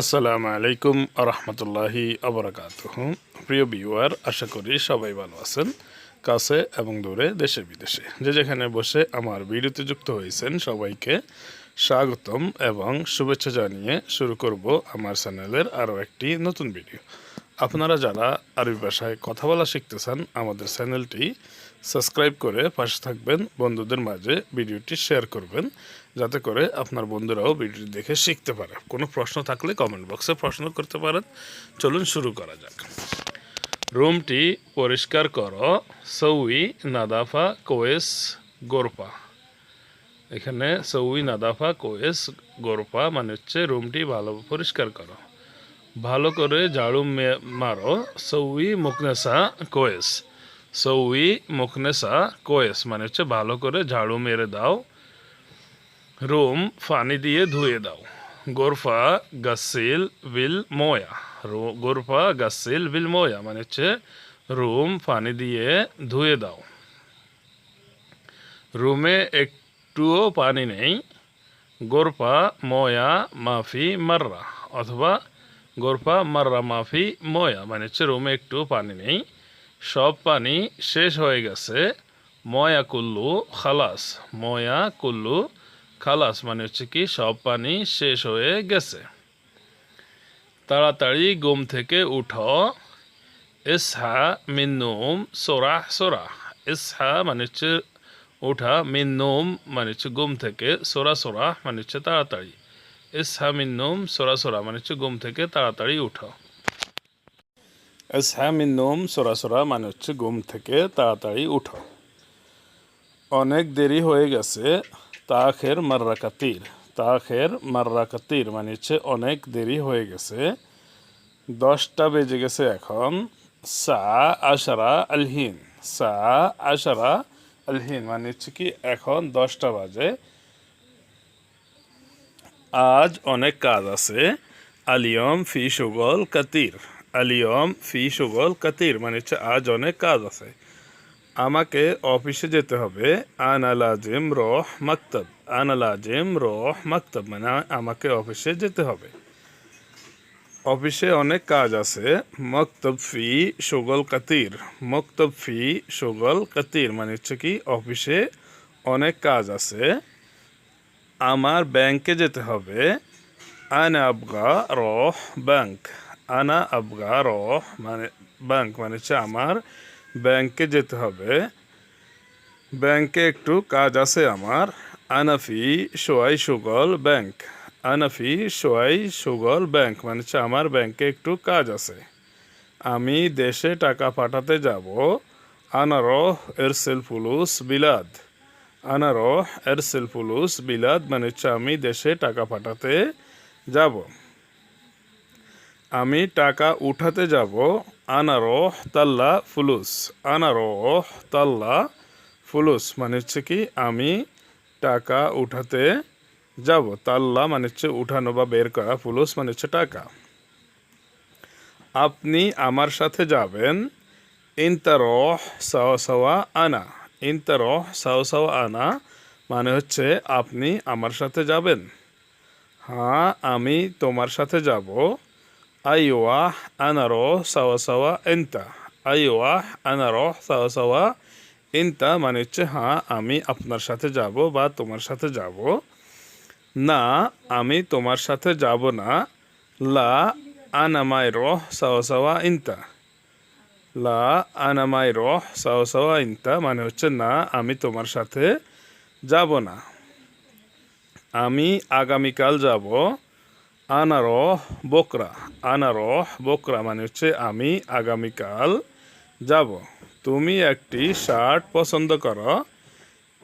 আসসালামু আলাইকুম আরহামতুল্লাহি আবরাকাত প্রিয় ভিউয়ার, আশা করি সবাই ভালো আছেন, কাছে এবং দূরে, দেশে বিদেশে। যে যেখানে বসে আমার ভিডিওতে যুক্ত হয়েছেন সবাইকে স্বাগতম এবং শুভেচ্ছা জানিয়ে শুরু করব আমার চ্যানেলের আরও একটি নতুন ভিডিও। আপনারা যারা আরবি ভাষায় কথা বলা শিখতে চান আমাদের চ্যানেলটি সাবস্ক্রাইব করে পাশে থাকবেন, বন্ধুদের মাঝে ভিডিওটি শেয়ার করবেন, যাতে করে আপনার বন্ধুরাও ভিডিওটি দেখে শিখতে পারে। কোনো প্রশ্ন থাকলে কমেন্ট বক্সে প্রশ্ন করতে পারেন। চলুন শুরু করা যাক। রুমটি পরিষ্কার করো। সৌই নাদাফা কোয়েস গোরপা এখানে সৌই নাদাফা কোয়েস গোরপা মানে হচ্ছে রুমটি ভালো পরিষ্কার করো। ভালো করে ঝাড়ু মারো। সৌই মুকনেসা কোয়েস। সৌই মুকনেসা কোয়েস মানে হচ্ছে ভালো করে ঝাড়ু মেরে দাও। রুম পানি দিয়ে ধুয়ে দাও। গোরফা গাসিল বিল মোয়া। গোরফা গাসিল বিল মোয়া মানে হচ্ছে রুম পানি দিয়ে ধুয়ে দাও। রুমে একটুও পানি নেই। গোরফা ময়া মাফি মাররা, অথবা গোরফা মাররা মাফি ময়া মানে হচ্ছে রুমে একটু পানি নেই। সব পানি শেষ হয়ে গেছে। ময়া কুল্লু, খালাস। ময়া কুল্লু, খালাস মানে হচ্ছে কি, সব পানি শেষ হয়ে গেছে। তাড়াতাড়ি ঘুম থেকে উঠো। ইসহা মিন্নুম সোরাহ সোরাহ ইসহা মানে হচ্ছে উঠা মিন্নুম মানে হচ্ছে ঘুম থেকে, সোরা সোরা মানে হচ্ছে তাড়াতাড়ি। ইসহা মিন্নুম সোরা সোরা মানে হচ্ছে ঘুম থেকে তাড়াতাড়ি উঠো। ইসহা মিন্নুম সোরা সোরা মানে হচ্ছে ঘুম থেকে তাড়াতাড়ি উঠো অনেক দেরি হয়ে গেছে তাখের মাররা কাতির তাখের মাররা কাতির মানে হচ্ছে অনেক দেরি হয়ে গেছে۔ দশটা বেজে গেছে এখন۔ সা আশারা আলহিন। সা আশারা আলহিন। মানে হচ্ছে কি এখন দশটা বাজে۔ আজ অনেক কাজ আছে। আলিয়ম ফি সুগল কাতির। আলিয়ম ফি সুগল কাতির মানে হচ্ছে আজ অনেক কাজ আছে। আমাকে অফিসে যেতে হবে। আনা লাজিম রহ মাকতব। আনা লাজিম রহ মাকতব মানে আমাকে অফিসে যেতে হবে। অফিসে অনেক কাজ আছে। মক্তব ফি সুগল কাতির। মক্তব ফি সুগল কাতির মানে হচ্ছে কি, অফিসে অনেক কাজ আছে। আমার ব্যাংকে যেতে হবে। আনা আবগা রহ ব্যাংক। আনা আবগা রহ মানে ব্যাংক মানে হচ্ছে আমার ব্যাংকে যেতে হবে। ব্যাংকে একটু কাজ আছে আমার। আনাফি সোয়াই সুগল ব্যাংক আনাফি সোয়াই সুগল ব্যাংক মানে হচ্ছে আমার ব্যাংকে একটু কাজ আছে। আমি দেশে টাকা পাঠাতে যাব। আনারহ এরসেল ফুলুস বিলাদ। আনারহ এরসেল ফুলুস বিলাদ মানে হচ্ছে আমি দেশে টাকা পাঠাতে যাব। আমি টাকা উঠাতে যাব। আনারহ তাল্লা ফুলুস। আনারহ তাল্লা ফুলুস মানে হচ্ছে কি, আমি টাকা উঠাতে যাব। তাল্লা মানে হচ্ছে উঠানো বা বের করা, ফুলুস মানে হচ্ছে টাকা। আপনি আমার সাথে যাবেন। ইনতারহ সাওয়া আনা। ইনতারহ সাওয়া সাওয়া আনা মানে হচ্ছে আপনি আমার সাথে যাবেন। হ্যাঁ আমি তোমার সাথে যাব। আইওয়াহ আনারহ সাওয়া সাওয়া এন্তা আইওয়াহ আনারহ সাওয়া সাওয়া ইনতা মানে হচ্ছে হ্যাঁ আমি আপনার সাথে যাব বা তোমার সাথে যাব না আমি তোমার সাথে যাব না লা আনামাই রহ সাওয়া সাওয়া ইনতা লা আনামাই রহ সাওয়া সাওয়া ইনতা মানে হচ্ছে না আমি তোমার সাথে যাব না আমি আগামীকাল যাব আনারহ বকরা আনারহ বকরা মানে হচ্ছে আমি আগামীকাল যাব। তুমি একটি শার্ট পছন্দ করো।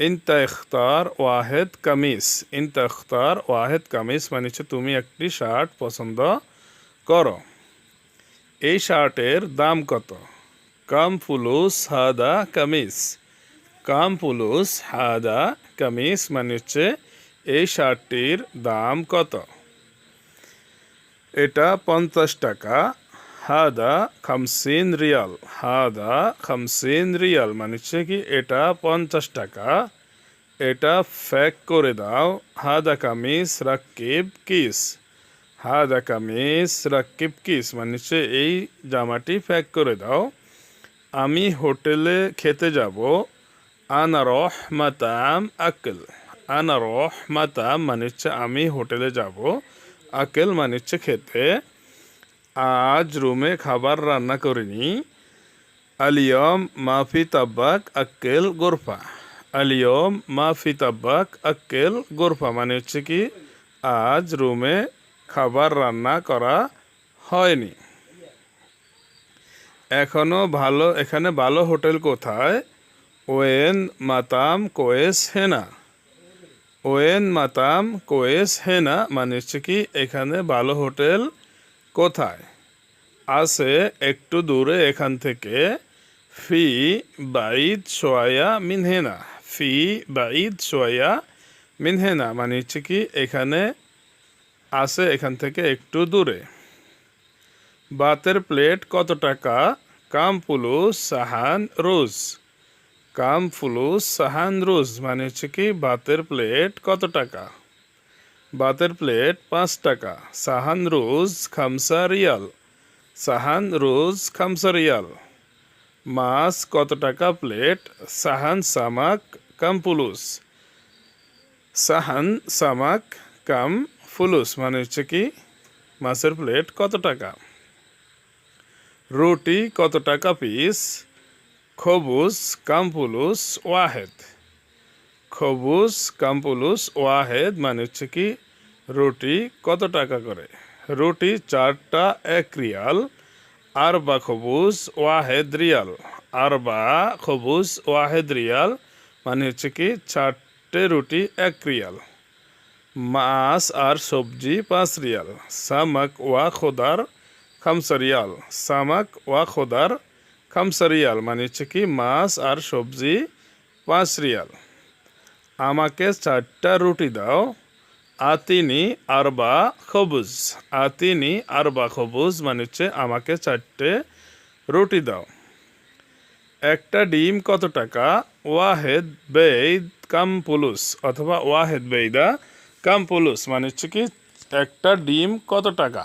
ইনতা ইখতার ওয়াহেদ কামিজ। ইনতা ইখতার ওয়াহেদ কামিজ মানে হচ্ছে তুমি একটি শার্ট পছন্দ করো। এই শার্টের দাম কত? কাম ফুলুস হাদা কামিজ। কাম ফুলুস হাদা কামিজ মানে হচ্ছে এই শার্টটির দাম কত? এটা পঞ্চাশ টাকা। হাদা খামসিন রিয়াল। হাদা খামসিন রিয়াল মানে হচ্ছে কি, এটা পঞ্চাশ টাকা। এটা ফ্যাক করে দাও। হাদা কামিজ রাকিব কিস। হাদা কামিস রাকিব কিস মানে হচ্ছে এই জামাটি প্যাক করে দাও। আমি হোটেলে খেতে যাব। আনা রহ মাতাম আকেল। আনা রহ মাতাম মানে হচ্ছে আমি হোটেলে যাব। আকেল মানে হচ্ছে খেতে। আজ রুমে খাবার রান্না করিনি। আলিয়ম, মাফি, তাব্বাক, আক্কেল, গোরফা। আলিয়ম, মাফি, তাব্বাক, আক্কেল, গোরফা মানে হচ্ছে কি? আজ রুমে খাবার রান্না করা হয়নি। এখনও ভালো, এখানে ভালো হোটেল কোথায়? When, মাতাম, Quess, Hena. When মাতাম Quess হেনা মানে হচ্ছে কি এখানে ভালো হোটেল কোথায়? আছে একটু দূরে এখান থেকে। ফি বাইদ সোয়া মিনহেনা। ফি বাইদ সোয়া মিনহেনা মানে হচ্ছে কি এখানে আছে এখান থেকে একটু দূরে। বাতের প্লেট কত টাকা? কাম ফুলুস সাহান রোজ। কাম ফুলুস সাহান রোজ মানে হচ্ছে কি বাতের প্লেট কত টাকা? বাতের প্লেট পাঁচ টাকা। সাহান রোজ খামসা রিয়াল। সাহান রোজ খামসা রিয়াল। মাছ কত টাকা প্লেট? সাহান সামাক কাম ফুলুস সাহান সামাক কাম ফুলুস মানে হচ্ছে কি মাছের প্লেট কত টাকা? রুটি কত টাকা পিস খবুস কামপুলুস ওয়াহেদ। খবুস কামপুলুস ওয়াহেদ মানে হচ্ছে কি, রুটি কত টাকা করে? রুটি চারটা এক রিয়াল আর বা খবুস ওয়াহেদ রিয়াল। আর বা খবুস ওয়াহেদ রিয়াল মানে হচ্ছে কি, চারটে রুটি এক রিয়াল। মাছ আর সবজি পাঁচ রিয়াল। সামাক ওয়া খোদার খামসা রিয়াল। সামাক ওয়া খোদার খামসা রিয়াল মানে হচ্ছে কি, মাছ আর সবজি পাঁচ রিয়াল। আমাকে চারটা রুটি দাও, আতিনি আরবা খবুজ। আতিনি আরবা খবুজ মানে হচ্ছে আমাকে চারটে রুটি দাও। একটা ডিম কত টাকা? ওয়াহেদ বেদ কাম পুলুস অথবা ওয়াহেদ বেইদা কাম পুলুস মানে হচ্ছে কি, একটা ডিম কত টাকা?